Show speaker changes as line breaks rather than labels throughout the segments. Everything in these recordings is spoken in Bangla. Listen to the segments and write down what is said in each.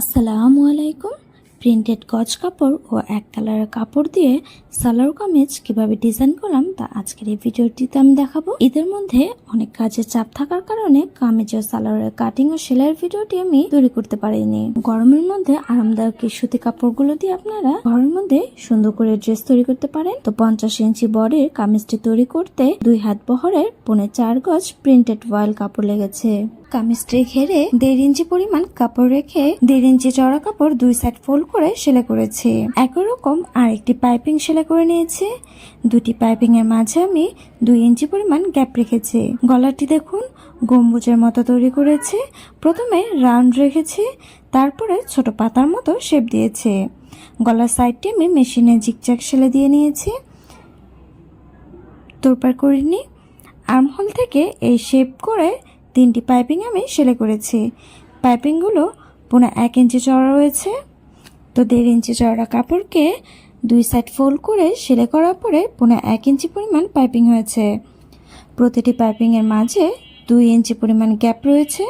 আসসালামু আলাইকুম। প্রিন্টেড গজ কাপড় ও এক কালারের কাপড় দিয়ে সালোয়ার কামিজ কীভাবে ডিজাইন করলাম তা আজকের এই ভিডিওটিতে আমি দেখাবো। ঈদের মধ্যে অনেক কাজের চাপ থাকার কারণে কামিজ ও সালোয়ারের কাটিং ও সেলাইয়ের ভিডিওটি আমি তৈরি করতে পারিনি। গরমের মধ্যে আরামদায়ক সুতি কাপড়গুলো দিয়ে আপনারা ঘরের মধ্যে সুন্দর করে ড্রেস তৈরি করতে পারেন। তো পঞ্চাশ ইঞ্চি বডির কামিজটি তৈরি করতে দুই হাত বহরের পৌনে চার গজ প্রিন্টেড ওয়াইল কাপড় লেগেছে। কামিজটি ঘেরে দেড় ইঞ্চি পরিমাণ কাপড় রেখে দেড় ইঞ্চি চড়া কাপড় দুই সাইড ফোল্ড করে সেলাই করেছি। একই রকম আরেকটি পাইপিং সেলাই করে নিয়েছি। দুটি পাইপিং এর মাঝে আমি দুই ইঞ্চি পরিমাণ গ্যাপ রেখেছি। গলাটি দেখুন, গম্বুজের মতো তৈরি করেছি। প্রথমে রাউন্ড রেখেছি, তারপরে ছোট পাতার মতো শেপ দিয়েছে। গলার সাইডটি আমি মেশিনে জিকজাক সেলে দিয়ে নিয়েছি। তোরপার করিনি। আর্মহোল থেকে এই শেপ করে তিনটি পাইপিং আমি সেলাই করেছি। পাইপিংগুলো পুরো এক ইঞ্চি চড়া রয়েছে। তো দেড় ইঞ্চি চড়া কাপড়কে দুই সাইড ফোল্ড করে সেলাই করার পরে পুরো এক ইঞ্চি পরিমাণ পাইপিং হয়েছে। প্রতিটি পাইপিংয়ের মাঝে দুই ইঞ্চি পরিমাণ গ্যাপ রয়েছে।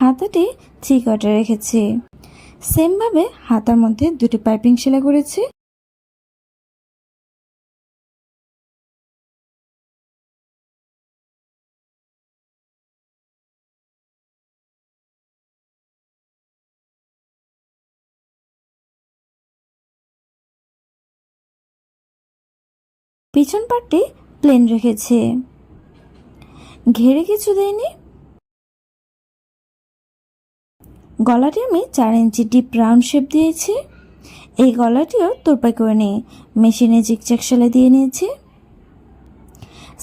হাতাটি থ্রি কাটে রেখেছি। সেমভাবে হাতার মধ্যে দুটি পাইপিং সেলাই করেছি। পিছন পাটটি প্লেন রেখেছে। ঘেরে কিছু দেয়নি। গলাটি আমি চার ইঞ্চি ডিপ রাউন্ড শেপ দিয়েছি। এই গলাটিও তোরপাই করে নিয়ে মেশিনে জিকচাক সেলাই দিয়ে নিয়েছি।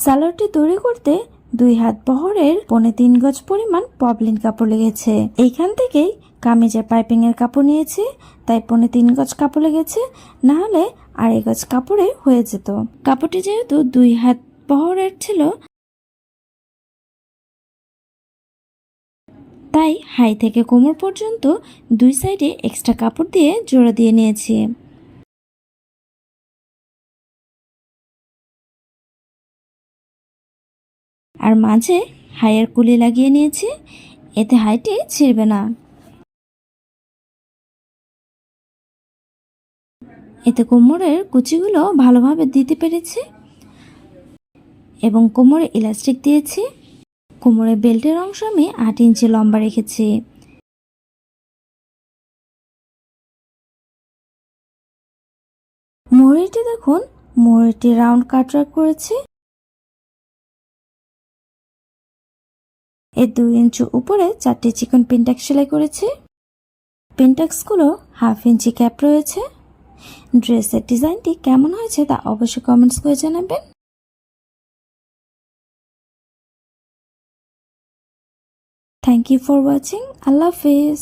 সালোয়ারটি তৈরি করতে দুই হাত বহরের পনে তিন গজ পরিমাণ পবলিন কাপড় লেগেছে। এইখান থেকেই কামিজের পাইপিং এর কাপড় নিয়েছি, তাই পনে তিন গজ কাপড় লেগেছে না হলে আড়াই গজ কাপড়ে হয়ে যেত। কাপড়টি যেহেতু দুই হাত বহরের ছিল, তাই হাই থেকে কোমর পর্যন্ত দুই সাইডে এক্সট্রা কাপড় দিয়ে জোড়া দিয়ে নিয়েছি। আর মাঝে হাইয়ের কুলি লাগিয়ে নিয়েছি, এতে হাইটি ছিঁড়বে না। এতে কোমরের কুচিগুলো ভালোভাবে দিতে পেরেছি এবং কোমরে ইলাস্টিক দিয়েছি। কোমরের বেল্টের অংশ আমি আট ইঞ্চি লম্বা রেখেছি। মোড়িটি দেখুন মোড়িটি রাউন্ড কাটওয়ার্ক করেছি। এর দুই ইঞ্চি উপরে চারটি চিকন পিনটাক্স সেলাই করেছি। পিনটাক্সগুলো হাফ ইঞ্চি ক্যাপ রয়েছে। ড্রেসের ডিজাইনটি কেমন হয়েছে তা অবশ্যই কমেন্টস করে জানাবেন। থ্যাংক ইউ ফর ওয়াচিং আল্লাহ হাফিজ।